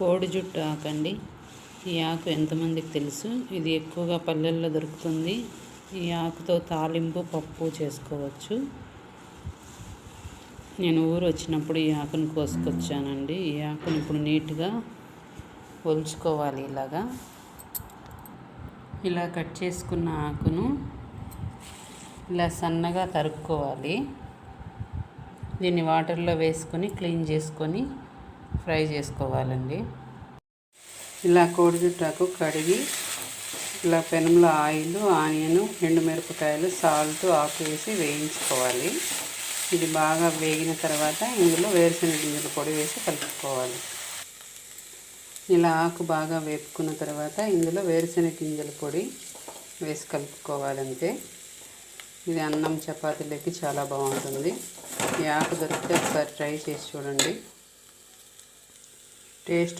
కోడి జుట్టు ఆకండి ఈ ఆకు ఎంతమందికి తెలుసు? ఇది ఎక్కువగా పల్లెల్లో దొరుకుతుంది. ఈ ఆకుతో తాలింపు పప్పు చేసుకోవచ్చు. నేను ఊరు వచ్చినప్పుడు ఈ ఆకును కోసుకొచ్చానండి. ఈ ఆకును ఇప్పుడు నీట్గా ఒలుచుకోవాలి ఇలాగా. ఇలా కట్ చేసుకున్న ఆకును ఇలా సన్నగా తరుక్కోవాలి. దీన్ని వాటర్లో వేసుకొని క్లీన్ చేసుకొని ఫ్రై చేసుకోవాలండి. ఇలా కోడిగుడ్డాకు కడిగి ఇలా పెనంలో ఆయిల్ ఆనియన్ ఎండుమిరపకాయలు సాల్ట్ ఆకు వేసి వేయించుకోవాలి. ఇది బాగా వేగిన తర్వాత ఇందులో వేరుశనగ గింజల పొడి వేసి కలుపుకోవాలి. ఇలా ఆకు బాగా వేపుకున్న తర్వాత ఇందులో వేరుశనగ గింజల పొడి వేసి కలుపుకోవాలంటే ఇది అన్నం చపాతీలకి చాలా బాగుంటుంది. ఈ ఆకు దొరికితే ఒకసారి ట్రై చేసి చూడండి. టేస్ట్